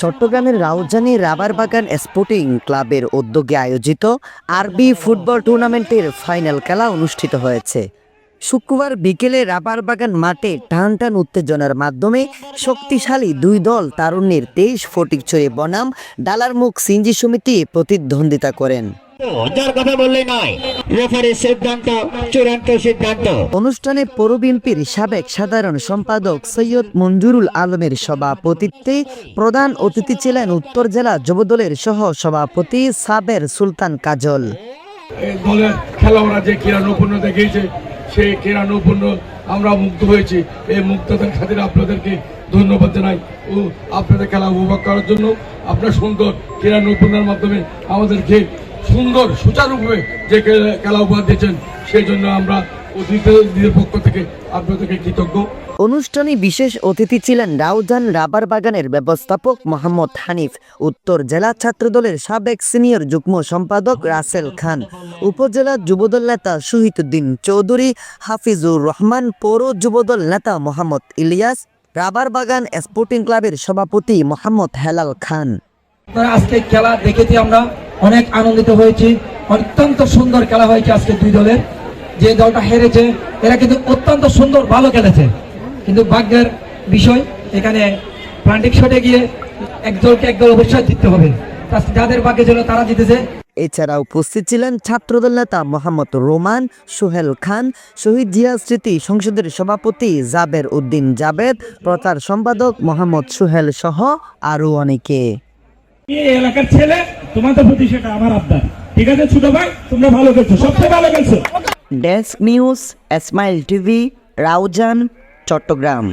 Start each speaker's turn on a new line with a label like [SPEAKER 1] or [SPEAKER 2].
[SPEAKER 1] চট্টগ্রামের রাউজানি রাবার বাগান স্পোর্টিং ক্লাবের উদ্যোগে আয়োজিত আরবি ফুটবল টুর্নামেন্টের ফাইনাল খেলা অনুষ্ঠিত হয়েছে। শুক্রবার বিকেলে রাবার বাগান মাঠে টান টান উত্তেজনার মাধ্যমে শক্তিশালী দুই দল তারুণ্যের তেইশ ফটিকছড়ি বনাম ডালার মুখ সিঞ্জি সমিতি প্রতিদ্বন্দ্বিতা করেন।
[SPEAKER 2] যার কথা বললে নয়। রেফারির সিদ্ধান্ত চূড়ান্ত সিদ্ধান্ত।
[SPEAKER 1] অনুষ্ঠানে পৌর বিএনপির সাবেক সাধারণ সম্পাদক সৈয়দ মঞ্জুরুল আলমের সভাপতিত্বে প্রধান অতিথি ছিলেন উত্তর জেলা যুবদলের সহ সভাপতি সাবের সুলতান কাজল।
[SPEAKER 3] দলের খেলোয়াড়রা যে ক্রীড়া দেখিয়েছে সেই ক্রীড়া নৈপুণ্য আমরা মুগ্ধ হয়েছি। এই মুগ্ধতার খাতিরে আপনাদেরকে ধন্যবাদ জানাই ও আপনাদের খেলা উপভোগ করার জন্য আপনার সুন্দর ক্রীড়া নৈপুণ্যের মাধ্যমে আমাদেরকে সুন্দর সুচারুভাবে যে খেলা- উপহার দিয়েছেন সেই জন্য আমরা অতিথিদের পক্ষ থেকে আপনাদেরকে কৃতজ্ঞ।
[SPEAKER 1] অনুষ্ঠানে বিশেষ অতিথি ছিলেন রাউজান রাবার বাগানের ব্যবস্থাপক মোহাম্মদ হানিফ উত্তর জেলা ছাত্রদলের সাবেক সিনিয়র যুগ্ম সম্পাদক রাসেল খান উপজেলা যুবদল নেতা শহীদুদ্দিন চৌধুরী হাফিজুর রহমান পৌর যুবদল নেতা মোহাম্মদ ইলিয়াস রাবার বাগান স্পোর্টিং ক্লাবের সভাপতি মোহাম্মদ হেলাল খান।
[SPEAKER 4] আজকে খেলা দেখেছি আমরা। অনেক আনন্দিত হয়েছি। অত্যন্ত সুন্দর খেলা হয়েছে আজকে দুই দলের। যে দলটা হেরেছে, এরা কিন্তু অত্যন্ত সুন্দর ভালো খেলেছে। কিন্তু ভাগ্যের বিষয়, এখানে প্লান্টিক শটে গিয়ে একদলকে একদল অবশ্যই জিততে হবে। যাদের ভাগ্যে ছিল তারা জিতেছে।
[SPEAKER 1] এছাড়া উপস্থিত ছিলেন ছাত্রদল নেতা মোহাম্মদ রোমান, সোহেল খান, শহীদ জিয়া স্মৃতি সংসদের সভাপতি জাবের উদ্দিন জাবেদ, প্রচার সম্পাদক মোহাম্মদ সোহেল সহ আরও অনেকে।
[SPEAKER 5] এলাকার ছেলে তোমাদের প্রতি সেটা আমার আবদার। ঠিক আছে, ছোট ভাই? তোমরা ভালো সবচেয়ে ভালো
[SPEAKER 1] desk news Esmail TV, Raozan, Chattogram.